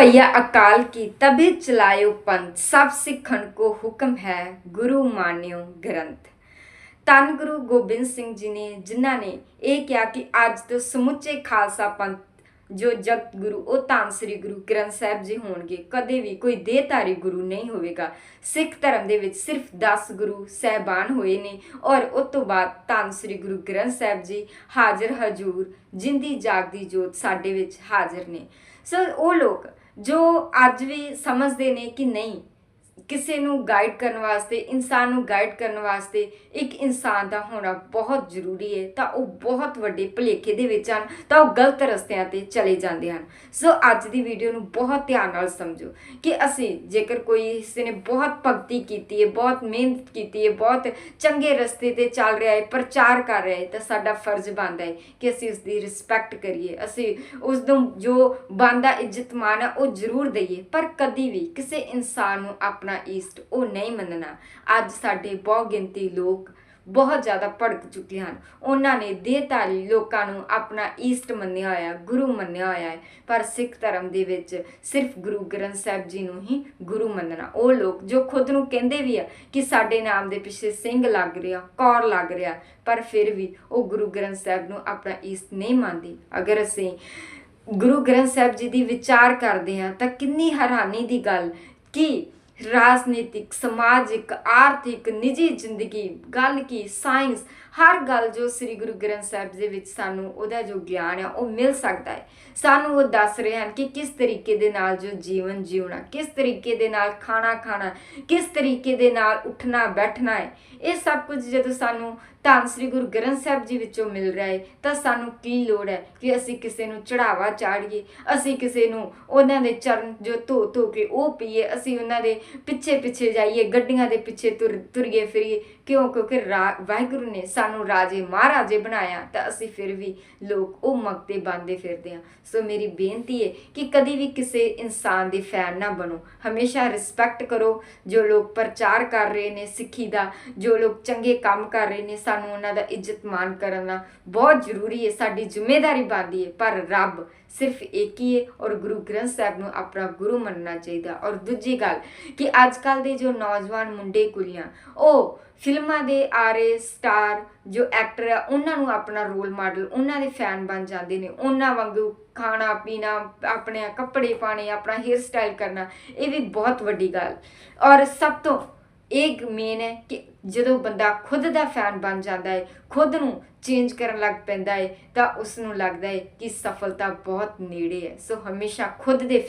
ਭਈਆ ਅਕਾਲ ਕੀ ਤਬੇ ਚਲਾਇਓ ਪੰਥ, ਸਭ ਸਿੱਖਣ ਕੋ ਹੁਕਮ ਹੈ, ਗੁਰੂ ਮਾਨਿਓ ਗ੍ਰੰਥ। ਤਨ ਗੁਰੂ ਗੋਬਿੰਦ ਸਿੰਘ ਜੀ ਨੇ, ਜਿਨ੍ਹਾਂ ਨੇ ਇਹ ਕਿਹਾ ਕਿ ਅੱਜ ਤੋਂ ਸਮੁੱਚੇ ਖਾਲਸਾ ਪੰਥ ਜੋ ਜਗਤ ਗੁਰੂ, ਉਹ ਧੰਨ ਸ੍ਰੀ ਗੁਰੂ ਗ੍ਰੰਥ ਸਾਹਿਬ ਜੀ ਹੋਣਗੇ। ਕਦੇ ਵੀ ਕੋਈ ਦੇਹਧਾਰੀ ਗੁਰੂ ਨਹੀਂ ਹੋਵੇਗਾ। ਸਿੱਖ ਧਰਮ ਦੇ ਵਿੱਚ ਸਿਰਫ 10 ਗੁਰੂ ਸਹਿਬਾਨ ਹੋਏ ਨੇ ਔਰ ਉਸ ਤੋਂ ਬਾਅਦ ਧੰਨ ਸ੍ਰੀ ਗੁਰੂ ਗ੍ਰੰਥ ਸਾਹਿਬ ਜੀ ਹਾਜ਼ਰ ਹਜ਼ੂਰ, ਜਿੰਦੀ ਜਾਗਦੀ ਜੋਤ ਸਾਡੇ ਵਿੱਚ ਹਾਜ਼ਰ ਨੇ। ਸੋ ਉਹ ਲੋਕ ਜੋ ਅੱਜ ਵੀ ਸਮਝਦੇ ਨੇ ਕਿ ਨਹੀਂ। ਕਿਸੇ ਨੂੰ ਗਾਈਡ ਕਰਨ ਵਾਸਤੇ, ਇਨਸਾਨ ਨੂੰ ਗਾਈਡ ਕਰਨ ਵਾਸਤੇ ਇੱਕ ਇਨਸਾਨ ਦਾ ਹੋਣਾ ਬਹੁਤ ਜ਼ਰੂਰੀ ਹੈ, ਤਾਂ ਉਹ ਬਹੁਤ ਵੱਡੇ ਭੁਲੇਖੇ ਦੇ ਵਿੱਚ ਹਨ, ਤਾਂ ਉਹ ਗਲਤ ਰਸਤਿਆਂ ਤੇ ਚਲੇ ਜਾਂਦੇ ਹਨ। ਸੋ ਅੱਜ ਦੀ ਵੀਡੀਓ ਨੂੰ ਬਹੁਤ ਧਿਆਨ ਨਾਲ ਸਮਝੋ ਕਿ ਅਸੀਂ ਜੇਕਰ ਕੋਈ ਕਿਸੇ ਨੇ ਬਹੁਤ ਭਗਤੀ ਕੀਤੀ ਹੈ, ਬਹੁਤ ਮਿਹਨਤ ਕੀਤੀ ਹੈ, ਬਹੁਤ ਚੰਗੇ ਰਸਤੇ ਤੇ ਚੱਲ ਰਿਹਾ ਹੈ, ਪ੍ਰਚਾਰ ਕਰ ਰਿਹਾ ਹੈ, ਤਾਂ ਸਾਡਾ ਫਰਜ਼ ਬਣਦਾ ਹੈ ਕਿ ਅਸੀਂ ਉਸ ਦੀ ਰਿਸਪੈਕਟ ਕਰੀਏ। ਅਸੀਂ ਉਸ ਨੂੰ ਜੋ ਬਣਦਾ ਇੱਜ਼ਤ ਮਾਣ ਹੈ, ਉਹ ਜ਼ਰੂਰ ਦਈਏ, ਪਰ ਕਦੀ ਵੀ ਕਿਸੇ ਇਨਸਾਨ ਨੂੰ ਆਪਣਾ ਈਸਟ ਉਹ ਨਹੀਂ ਮੰਨਣਾ। ਅੱਜ ਸਾਡੇ ਬਹੁ ਗਿਣਤੀ ਲੋਕ ਬਹੁਤ ਜ਼ਿਆਦਾ ਭੜਕ ਚੁੱਕੇ ਹਨ। ਉਹਨਾਂ ਨੇ ਦੇਹਧਾਰੀ ਲੋਕਾਂ ਨੂੰ ਆਪਣਾ ਈਸਟ ਮੰਨਿਆ ਹੋਇਆ ਗੁਰੂ ਮੰਨਿਆ ਹੋਇਆ ਹੈ। ਪਰ ਸਿੱਖ ਧਰਮ ਦੇ ਵਿੱਚ ਸਿਰਫ ਗੁਰੂ ਗ੍ਰੰਥ ਸਾਹਿਬ ਜੀ ਨੂੰ ਹੀ ਗੁਰੂ ਮੰਨਣਾ। ਉਹ ਲੋਕ ਜੋ ਖੁਦ ਨੂੰ ਕਹਿੰਦੇ ਵੀ ਆ ਕਿ ਸਾਡੇ ਨਾਮ ਦੇ ਪਿੱਛੇ ਸਿੰਘ ਲੱਗ ਰਿਹਾ, ਕੌਰ ਲੱਗ ਰਿਹਾ, ਪਰ ਫਿਰ ਵੀ ਉਹ ਗੁਰੂ ਗ੍ਰੰਥ ਸਾਹਿਬ ਨੂੰ ਆਪਣਾ ਈਸਟ ਨਹੀਂ ਮੰਨਦੇ। ਅਗਰ ਅਸੀਂ ਗੁਰੂ ਗ੍ਰੰਥ ਸਾਹਿਬ ਜੀ ਦੀ ਵਿਚਾਰ ਕਰਦੇ ਹਾਂ ਤਾਂ ਕਿੰਨੀ ਹੈਰਾਨੀ ਦੀ ਗੱਲ ਕਿ ਰਾਜਨੀਤਿਕ, ਸਮਾਜਿਕ, ਆਰਥਿਕ, ਨਿੱਜੀ ਜ਼ਿੰਦਗੀ, ਗੱਲ ਕੀ, ਸਾਇੰਸ, ਹਰ ਗੱਲ ਜੋ ਸ੍ਰੀ ਗੁਰੂ ਗ੍ਰੰਥ ਸਾਹਿਬ ਦੇ ਵਿੱਚ ਸਾਨੂੰ ਉਹਦਾ ਜੋ ਗਿਆਨ ਆ, ਉਹ ਮਿਲ ਸਕਦਾ ਹੈ। ਸਾਨੂੰ ਉਹ ਦੱਸ ਰਹੇ ਹਨ ਕਿ ਕਿਸ ਤਰੀਕੇ ਦੇ ਨਾਲ ਜੋ ਜੀਵਨ ਜਿਉਣਾ, ਕਿਸ ਤਰੀਕੇ ਦੇ ਨਾਲ ਖਾਣਾ ਖਾਣਾ, ਕਿਸ ਤਰੀਕੇ ਦੇ ਨਾਲ ਉੱਠਣਾ, ਬੈਠਣਾ ਹੈ। ਇਹ ਸਭ ਕੁਝ ਜਦੋਂ ਸਾਨੂੰ ਧੰਨ ਸ੍ਰੀ ਗੁਰੂ ਗ੍ਰੰਥ ਸਾਹਿਬ ਜੀ ਵਿੱਚੋਂ ਮਿਲ ਰਿਹਾ ਹੈ, ਤਾਂ ਸਾਨੂੰ ਕੀ ਲੋੜ ਹੈ ਕਿ ਅਸੀਂ ਕਿਸੇ ਨੂੰ ਚੜਾਵਾ ਚਾੜੀਏ, ਅਸੀਂ ਕਿਸੇ ਨੂੰ ਉਹਨਾਂ ਦੇ ਚਰਨ ਜੋ ਧੋ ਧੋ ਕੇ ਉਹ ਪੀਏ, ਅਸੀਂ ਉਹਨਾਂ ਦੇ ਪਿੱਛੇ ਪਿੱਛੇ ਜਾਈਏ, ਗੱਡੀਆਂ ਦੇ ਪਿੱਛੇ ਤੁਰ, ਤੁਰੀਏ ਫਿਰੀਏ। ਕਿਉਂ? ਕਿਉਂਕਿ ਰਾ- ਵਾਹਿਗੁਰੂ ਨੇ ਸਾਨੂੰ ਰਾਜੇ ਮਹਾਰਾਜੇ ਬਣਾਇਆ, ਤਾਂ ਅਸੀਂ ਫਿਰ ਵੀ ਲੋਕ ਉਹ ਮਗਤੇ ਬੰਦੇ ਫਿਰਦੇ ਹਾਂ। ਸੋ ਮੇਰੀ ਬੇਨਤੀ ਹੈ ਕਿ ਕਦੀ ਵੀ ਕਿਸੇ ਇਨਸਾਨ ਦੇ ਫੈਨ ਨਾ ਬਣੋ। ਹਮੇਸ਼ਾ ਰਿਸਪੈਕਟ ਕਰੋ। ਜੋ ਲੋਕ ਪ੍ਰਚਾਰ ਕਰ ਰਹੇ ਨੇ ਸਿੱਖੀ ਦਾ, ਜੋ ਲੋਕ ਚੰਗੇ ਕੰਮ ਕਰ ਰਹੇ ਨੇ, ਸਾਨੂੰ ਉਹਨਾਂ ਦਾ ਇੱਜ਼ਤ ਮਾਣ ਕਰਨਾ ਬਹੁਤ ਜ਼ਰੂਰੀ ਹੈ। ਸਾਡੀ ਜ਼ਿੰਮੇਵਾਰੀ ਬਣਦੀ ਹੈ, ਪਰ ਰੱਬ ਸਿਰਫ ਇੱਕ ਹੀ ਹੈ ਔਰ ਗੁਰੂ ਗ੍ਰੰਥ ਸਾਹਿਬ ਨੂੰ ਆਪਣਾ ਗੁਰੂ ਮੰਨਣਾ ਚਾਹੀਦਾ। ਔਰ ਦੂਜੀ ਗੱਲ ਕਿ ਅੱਜ ਕੱਲ ਦੇ ਜੋ ਨੌਜਵਾਨ ਮੁੰਡੇ ਕੁੜੀਆਂ, ਉਹ ਫਿਲਮਾਂ ਦੇ ਆਰੇ ਸਟਾਰ ਜੋ ਐਕਟਰ ਆ, ਉਹਨਾਂ ਨੂੰ ਆਪਣਾ ਰੋਲ ਮਾਡਲ, ਉਹਨਾਂ ਦੇ ਫੈਨ ਬਣ ਜਾਂਦੇ ਨੇ। ਉਹਨਾਂ ਵਾਂਗੂ ਖਾਣਾ, ਪੀਣਾ, ਆਪਣੇ ਕੱਪੜੇ ਪਾਣੇ ਆਪਣਾ ਹੇਅਰ ਸਟਾਈਲ ਕਰਨਾ, ਇਹ ਵੀ ਬਹੁਤ ਵੱਡੀ ਗੱਲ। ਔਰ ਸਭ ਤੋਂ ਇਹ ਮੇਨ ਹੈ ਕਿ ਜਦੋਂ ਬੰਦਾ ਖੁਦ ਦਾ ਫੈਨ ਬਣ ਜਾਂਦਾ ਹੈ, ਖੁਦ ਨੂੰ ਚੇਂਜ ਕਰਨ ਲੱਗ ਪੈਂਦਾ ਹੈ, ਤਾਂ ਉਸ ਨੂੰ ਲੱਗਦਾ ਹੈ ਕਿ ਸਫਲਤਾ ਬਹੁਤ ਨੇੜੇ ਹੈ। ਸੋ ਹਮੇਸ਼ਾ ਖੁਦ ਦੇ fan